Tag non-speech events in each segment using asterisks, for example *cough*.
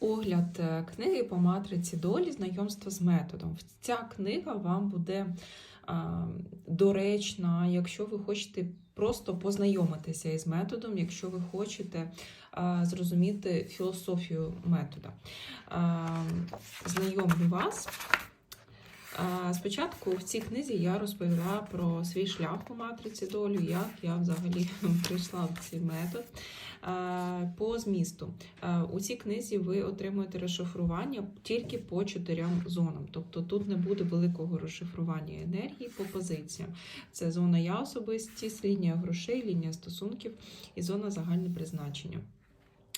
огляд е, книги по матриці долі знайомства з методом. Ця книга вам буде доречна, якщо ви хочете просто познайомитися із методом, якщо ви хочете зрозуміти філософію метода. Знайомлю вас. Спочатку в цій книзі я розповіла про свій шлях у матриці долі, як я взагалі *laughs* прийшла в цей метод. По змісту у цій книзі ви отримуєте розшифрування тільки по чотирьом зонам. Тобто тут не буде великого розшифрування енергії по позиціям. Це зона я особистість, лінія грошей, лінія стосунків і зона загальне призначення.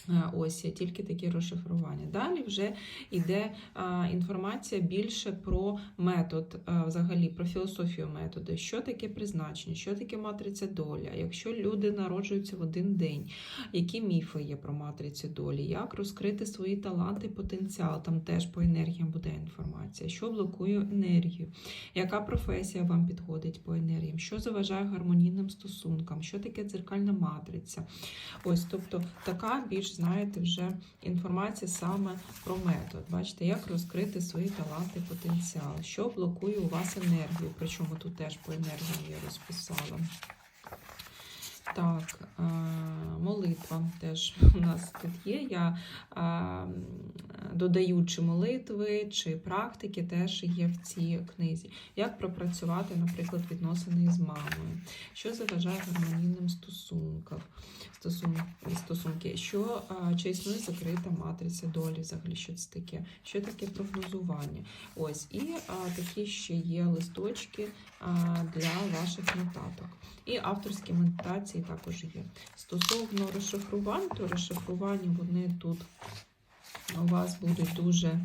Е, Ось тільки такі розшифрування. Далі вже йде а, інформація більше про метод, а, взагалі про філософію методу, що таке призначення, що таке матриця доля, якщо люди народжуються в один день, які міфи є про матрицю долі, як розкрити свої таланти, потенціал. Там теж по енергіям буде інформація, що блокує енергію, яка професія вам підходить по енергіям, що заважає гармонійним стосункам, що таке дзеркальна матриця. Ось, тобто така більш знаєте вже інформація саме про метод. Бачите, як розкрити свої таланти, потенціал, що блокує у вас енергію. Причому тут теж по енергії я розписала. Так, е, молитва теж у нас тут є. Я е, додаю чи молитви, чи практики теж є в цій книзі. Як пропрацювати, наприклад, відносини з мамою, що заважає гармонійним стосункам, стосун, стосунки, що чи існує закрита матриця долі, взагалі, що це таке, що таке прогнозування. Ось, і е, такі ще є листочки е, для ваших нотаток. І авторські медитації також є. Стосовно розшифрувань, то розшифрування вони тут у вас будуть дуже е,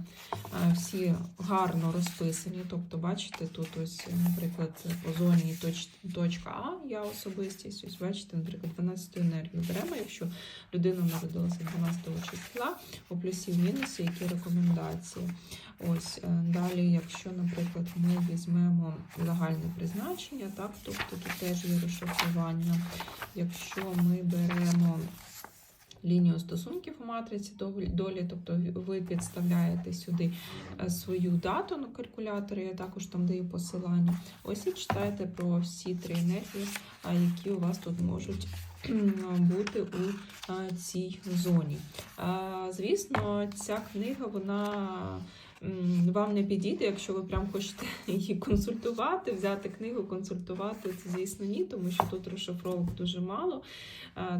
всі гарно розписані. Тобто, бачите, тут ось, наприклад, по зоні точ, точка А, я особистість, ось бачите, наприклад, 12 енергію беремо, якщо людина народилася 12 числа, у плюсів мінусі, які рекомендації. Ось е, далі, якщо, наприклад, ми візьмемо загальне призначення, так, тобто тут теж є розшифрування. Якщо ми беремо лінію стосунків у матриці долі, тобто ви підставляєте сюди е, свою дату на калькуляторі, я також там даю посилання. Ось і читаєте про всі три енергії, які у вас тут можуть бути у цій зоні. Звісно, ця книга, вона вам не підійде, якщо ви прям хочете *laughs* її консультувати, взяти книгу, консультувати, це, звісно, ні, тому що тут розшифровок дуже мало.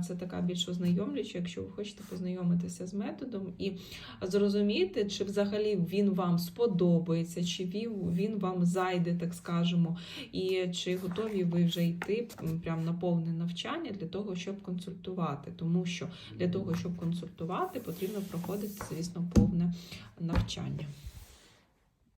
Це така більш ознайомлююча, якщо ви хочете познайомитися з методом і зрозуміти, чи взагалі він вам сподобається, чи він вам зайде, так скажемо, і чи готові ви вже йти прям на повне навчання для того, щоб консультувати. Тому що для того, щоб консультувати, потрібно проходити, звісно, повне навчання.